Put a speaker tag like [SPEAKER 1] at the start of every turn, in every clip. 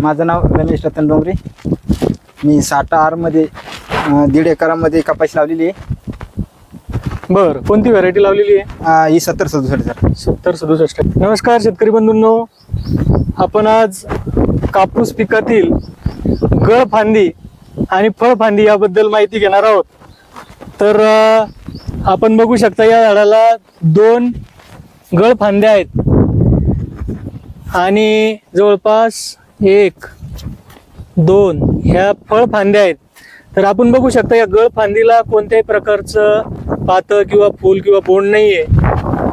[SPEAKER 1] माझं नाव रमेश रतन डोंगरे. मी साठा आरमध्ये दीड एकरामध्ये कपाशी लावलेली आहे.
[SPEAKER 2] बर कोणती व्हरायटी लावलेली आहे?
[SPEAKER 1] अं, ही सत्तर सदुसष्ट सर.
[SPEAKER 2] सत्तर सदुसष्ट. नमस्कार शेतकरी बंधूंनो. आपण आज कापूस पिकातील गळफांदी आणि फळफांदी याबद्दल माहिती घेणार आहोत. तर अ, आपण बघू शकता या झाडाला दोन गळफांद्या आहेत. आणि जवळपास एक दोन ह्या फळफांद्या आहेत. तर आपण बघू शकता या गळ फांदीला कोणत्याही प्रकारचं पातं किंवा फूल किंवा बोंड नाही आहे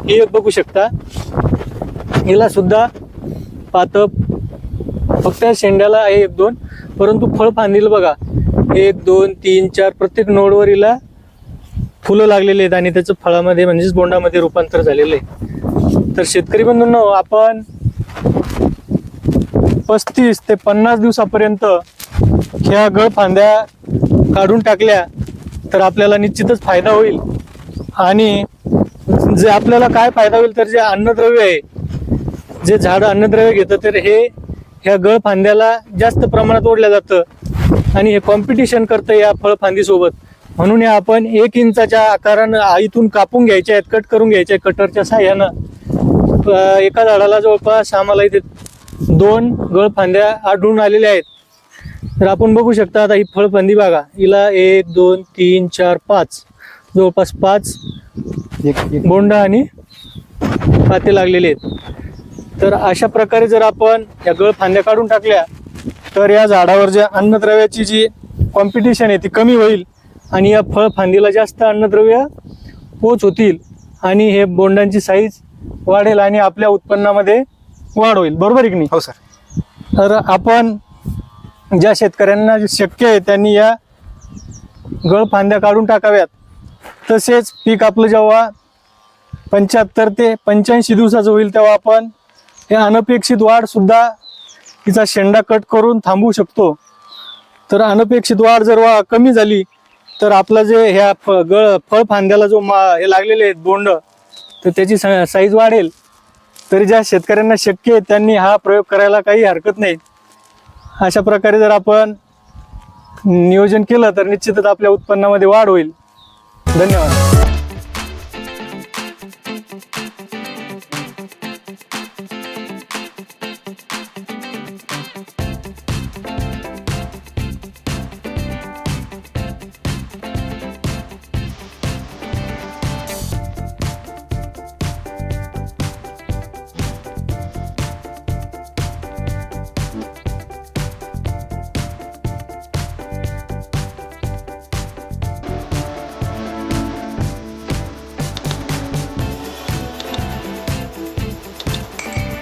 [SPEAKER 2] हे एक बघू शकता. हिला सुद्धा पातं फक्त शेंड्याला आहे एक दोन. परंतु फळ फांदील बघा. एक दोन तीन चार प्रत्येक नोडवर हिला फुलं लागलेली आहेत आणि त्याचं फळामध्ये म्हणजेच बोंडामध्ये रूपांतर झालेलं आहे. तर शेतकरी बंधूंनो आपण पस्तीस ते पन्नास दिवसापर्यंत ह्या गळफांद्या काढून टाकल्या तर आपल्याला निश्चितच फायदा होईल. आणि जे आपल्याला काय फायदा होईल तर जे अन्नद्रव्य आहे जे झाड अन्नद्रव्य घेतं तर हे ह्या गळफांद्याला जास्त प्रमाणात ओढलं जातं आणि हे कॉम्पिटिशन करतं या फळफांदीसोबत म्हणून हे आपण एक इंचाच्या आकारानं आईतून इथून कापून घ्यायचे आहेत कट करून घ्यायचे आहे कटरच्या साह्यानं. एका झाडाला जवळपास आम्हाला इथे दोन गळफांद्या आढळून आलेल्या आहेत. तर आपण बघू शकता आता ही फळफांदी बघा. हिला एक दोन तीन चार पाच. जवळपास पाच बोंड आणि पाते लागलेले आहेत. तर अशा प्रकारे जर आपण या गळ फांद्या काढून टाकल्या तर या झाडावर ज्या अन्नद्रव्याची जी कॉम्पिटिशन आहे ती कमी होईल आणि या फळ फांदीला जास्त अन्नद्रव्य पोच होतील आणि हे बोंडांची साईज वाढेल आणि आपल्या उत्पन्नामध्ये वाढ होईल. बरोबर आहे की नाही?
[SPEAKER 1] हो सर.
[SPEAKER 2] तर आपण ज्या शेतकऱ्यांना जे शक्य आहे त्यांनी या गळफांद्या काढून टाकाव्यात. तसेच पीक आपलं जेव्हा पंच्याहत्तर ते पंच्याऐंशी दिवसाचं होईल तेव्हा आपण हे अनपेक्षित वाढ सुद्धा तिचा शेंडा कट करून थांबवू शकतो. तर अनपेक्षित वाढ जर वा कमी झाली तर आपलं जे ह्या फ गळ फळफांद्याला जो मा हे लागलेले आहेत बोंड तर त्याची साईज वाढेल. तरी ज्या शेतकऱ्यांना शक्य आहे त्यांनी हा प्रयोग करायला काही हरकत नाही. अशा प्रकारे जर आपण नियोजन केलं तर निश्चितच आपल्या उत्पन्नामध्ये वाढ होईल. धन्यवाद.